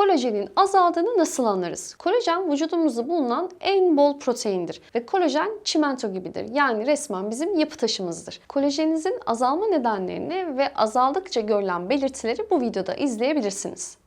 Kolajenin azaldığını nasıl anlarız? Kolajen vücudumuzda bulunan en bol proteindir ve kolajen çimento gibidir. Yani resmen bizim yapı taşımızdır. Kolajeninizin azalma nedenlerini ve azaldıkça görülen belirtileri bu videoda izleyebilirsiniz.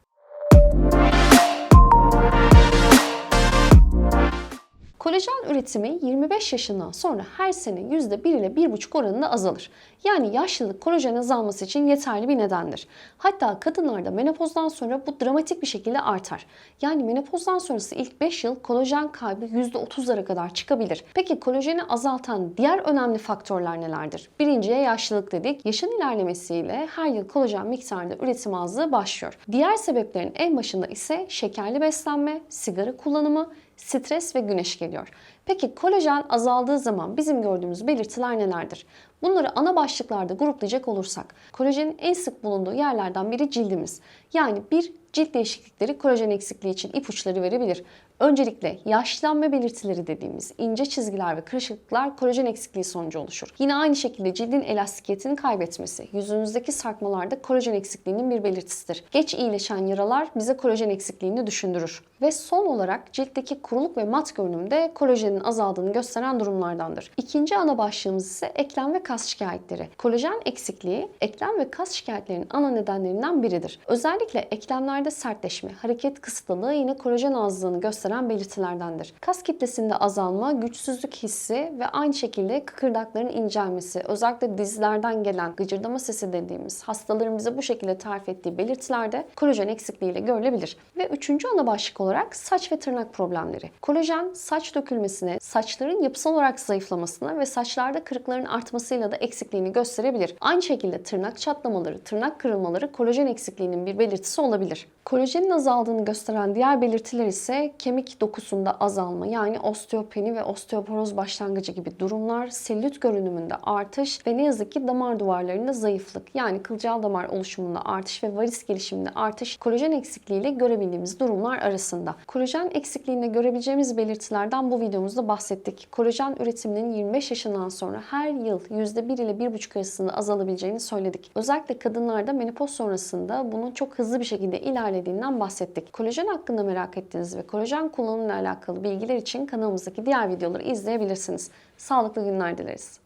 Kolajen üretimi 25 yaşından sonra her sene %1 ile 1,5 oranında azalır. Yani yaşlılık kolajen azalması için yeterli bir nedendir. Hatta kadınlarda menopozdan sonra bu dramatik bir şekilde artar. Yani menopozdan sonrası ilk 5 yıl kolajen kaybı %30'lara kadar çıkabilir. Peki kolajeni azaltan diğer önemli faktörler nelerdir? Birinciye yaşlılık dedik. Yaşın ilerlemesiyle her yıl kolajen miktarında üretim azlığı başlıyor. Diğer sebeplerin en başında ise şekerli beslenme, sigara kullanımı, stres ve güneş geliyor. Peki kolajen azaldığı zaman bizim gördüğümüz belirtiler nelerdir? Bunları ana başlıklarda gruplayacak olursak, kolajenin en sık bulunduğu yerlerden biri cildimiz. Yani bir cilt değişiklikleri kolajen eksikliği için ipuçları verebilir. Öncelikle yaşlanma belirtileri dediğimiz ince çizgiler ve kırışıklıklar kolajen eksikliği sonucu oluşur. Yine aynı şekilde cildin elastikiyetini kaybetmesi, yüzünüzdeki sarkmalarda kolajen eksikliğinin bir belirtisidir. Geç iyileşen yaralar bize kolajen eksikliğini düşündürür. Ve son olarak ciltteki kuruluk ve mat görünümde kolajenin azaldığını gösteren durumlardandır. İkinci ana başlığımız ise eklem ve kas şikayetleri. Kolajen eksikliği eklem ve kas şikayetlerinin ana nedenlerinden biridir. Özellikle eklemlerde sertleşme, hareket kısıtlılığı yine kolajen azlığını gösteren belirtilerdendir. Kas kitlesinde azalma, güçsüzlük hissi ve aynı şekilde kıkırdakların incelmesi, özellikle dizlerden gelen gıcırdama sesi dediğimiz hastaların bize bu şekilde tarif ettiği belirtilerde kolajen eksikliğiyle görülebilir. Ve üçüncü ana başlık olarak saç ve tırnak problemleri. Kolajen saç dökülmesine, saçların yapısal olarak zayıflamasına ve saçlarda kırıkların artmasıyla da eksikliğini gösterebilir. Aynı şekilde tırnak çatlamaları, tırnak kırılmaları kolajen eksikliğinin bir belirtisi olabilir. Kolajenin azaldığını gösteren diğer belirtiler ise kemik dokusunda azalma yani osteopeni ve osteoporoz başlangıcı gibi durumlar, selülit görünümünde artış ve ne yazık ki damar duvarlarında zayıflık yani kılcal damar oluşumunda artış ve varis gelişiminde artış kolajen eksikliğiyle görebildiğimiz durumlar arasında. Kolajen eksikliğinde görebileceğimiz belirtilerden bu videomuzda bahsettik. Kolajen üretiminin 25 yaşından sonra her yıl %1 ile 1,5 arasında azalabileceğini söyledik. Özellikle kadınlarda menopoz sonrasında bunun çok hızlı bir şekilde ilerlediğinden bahsettik. Kolajen hakkında merak ettiğiniz ve kolajen kullanımıyla alakalı bilgiler için kanalımızdaki diğer videoları izleyebilirsiniz. Sağlıklı günler dileriz.